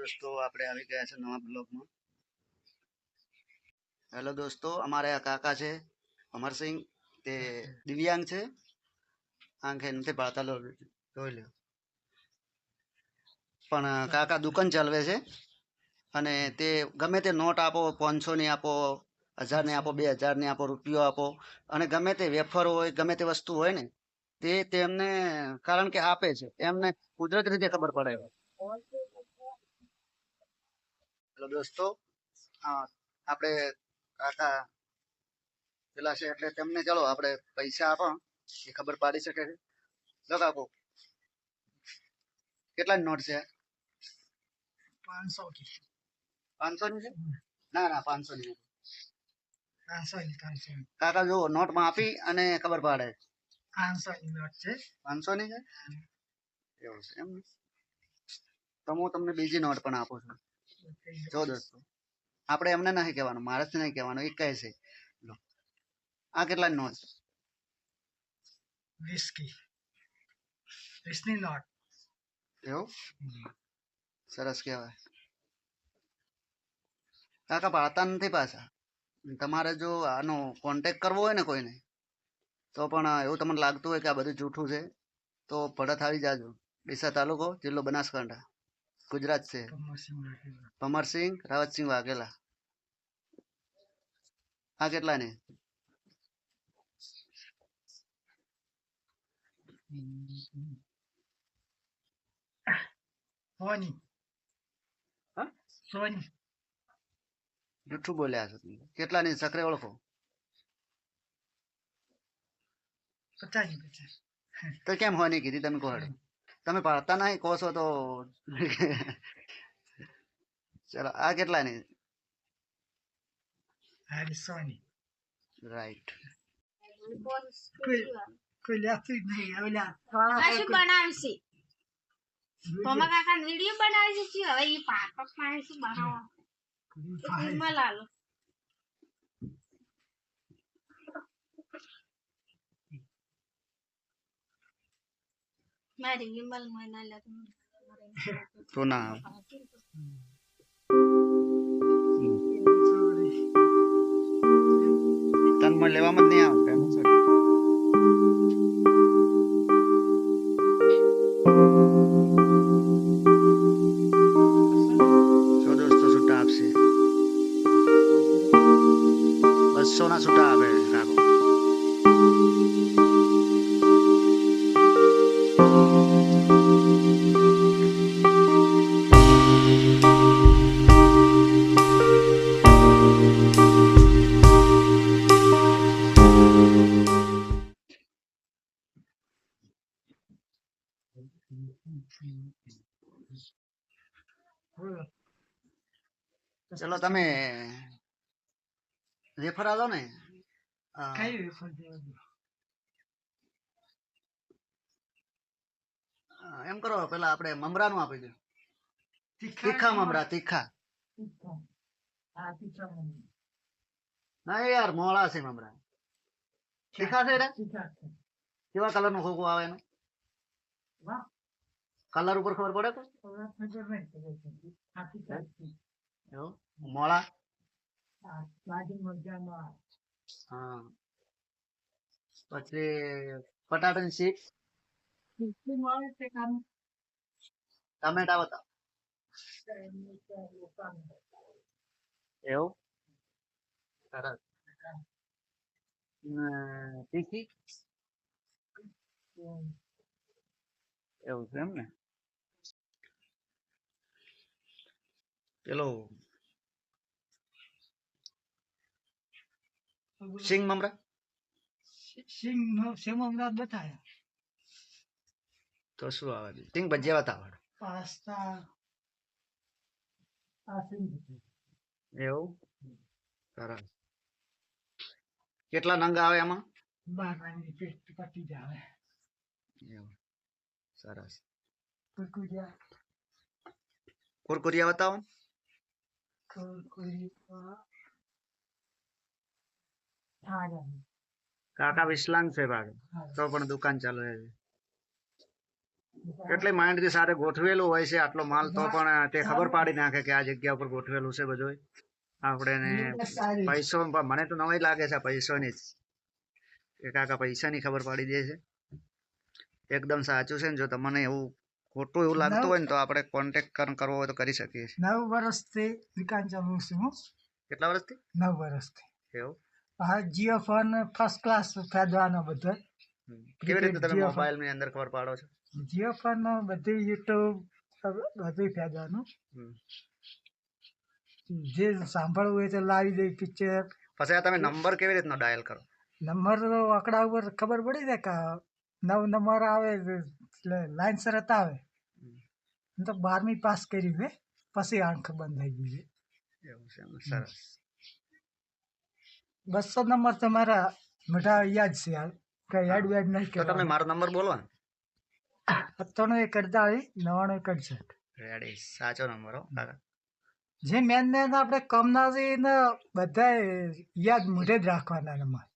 દોસ્તો, આપણે આવી ગયા છે નવા બ્લોગમાં. હેલો દોસ્તો, અમારે કાકા છે અમરસિંહ તે દિવ્યાંગ છે. આંખે નથી પાડતા જોઈ લો પણ કાકા દુકાન ચલાવે છે અને તે ગમે તે નોટ આપો, પાંચસો ની આપો, હજારની આપો, બે હજારની આપો, રૂપિયો આપો અને ગમે તે વેફર હોય, ગમે તે વસ્તુ હોય ને, તે તેમને, કારણ કે આપે છે, એમને કુદરતી રીતે ખબર પડે. હેલો દોસ્તો. આપણે કાકા પેલા છે એટલે તેમને ચાલો આપણે પૈસા આપો એ ખબર પાડી શકે છે. લો કાકો. કેટલા નોટ છે? પાંચસો પાંચસો ની છે? ના ના પાંચસો ની કાકા જો નોટમાં આપી અને ખબર પાડે. પાંચસો ની નોટ છે. પાંચસો ની છે એવું છે એમ? તો હું તમને બીજી નોટ પણ આપું છું. જો. દોસ્તો આપણે એમને નહીં કહેવાનું જ નહીં કહેવાનું એ કહે છે. આ કેટલા નોટ વિસ્કી વીસ की વીસની નોટ એવું સરસ કહેવાય. કાકા પાડતા નથી પાછા. તમારે જો આનો કોન્ટેક કરવો હોય ને કોઈને તો પણ એવું તમને લાગતું હોય કે આ બધું જૂઠું છે તો ભડત આવી જાજો. ડીસા તાલુકો જિલ્લો બનાસકાંઠા. ગુજરાત છે. પમરસિંહ રાવતસિંહ વાઘેલા. આ કેટલા ને સોની. હા? સોની. જૂઠું બોલ્યા છો તમે. કેટલા ની સકરે ઓળખો તો કેમ હોની કીધી તમે કહો હેડો. તમે ભણતા નહીં કહો છો તો. ચલો આ કેટલા ની? સોની રાઈટ કોઈ કોઈ લેતું જ નહીં ઓલા આ શું બનાવશે? મમ્મા કાકા વીડિયો બનાવે છે હવે એ પાક પાણી શું બનાવો લાલો. મારી વિમલ મહિના લગ્ન તો ચલો તમે રેફર આલો ને કઈ એમ કરો પેલા આપણે મમરાનું આપી દો તીખા મમરા તીખા. ના યાર મોળા છે મમરા તીખા છે રે કેવા કલરનું ખોખું આવે એનું વાહ કલર ઉપર ખબર પડે મોળા હા પછી કામ ટમેટા બતાવો એવું સરસ તીખી એવું છે એમ ને પેલો સિંગ મમરા સિંગ નો સેમમરાત બતાયા તો શું આવે છે સિંગ ભજીયા બતાવો પાસ્તા આ સિંગ એવું સરસ કેટલા નંગ આવે એમાં બાર વાગે પેટ પતી જાય એવું સરસ કુરકુરિયા કુરકુરિયા બતાવો કુરકુરિયા હા કાકા વિશ્લાંગ છે ભાગ તો પણ દુકાન ચાલુ છે. એટલે માઇન્ડથી સાથે ગોઠવેલું હોય છે આટલો માલ તો પણ તે ખબર પાડી નાખે કે આ જગ્યા ઉપર ગોઠવેલું છે બધું આપણે ને પૈસો મને તો નવાઈ લાગે છે પૈસોની જ. કે કાકા પૈસાની ખબર પાડી દે છે. એકદમ સાચું છે ને જો તમને એવું ખોટું એવું લાગતું હોય ને તો આપણે કોન્ટેક્ટ કરવો હોય તો કરી શકીએ છીએ. નવ વર્ષથી દુકાન છે હું. કેટલા વર્ષથી નવ વર્ષથી એવું? હા જીઓ ફોન ફર્સ્ટ ક્લાસ ફેદવાનો બધો. કેવી રીતે તમે જીઓ મોબાઈલની અંદર ખબર પાડો છો? જીઓ ફોન બધું યુટ્યુબ બધું ફેદવાનું. જે સાંભળવું હોય તો લાવી દે પિક્ચર પછી આ તમે નંબર કેવી રીતનો ડાયલ કરો? નંબર આંકડા ઉપર ખબર પડી જાય કે નવ નંબર આવે એટલે લાઈન શરત આવે. હું તો બારમી પાસ કરી છે પછી આંખ બંધ થઈ ગઈ છે. એવું છે સરસ. બસો નંબર તમારા મોટા યાદ છે હાલ કઈ એડ વેડ નહીં તો તમે મારો નંબર બોલો ને. સત્તાણું એક અડતાળીસ નવ્વાણું એક અડસઠ રેડી સાચો નંબર હો કાકા. જે મેન મેન આપણે કમના છે ને બધા યાદ મોઢે જ રાખવાના નંબર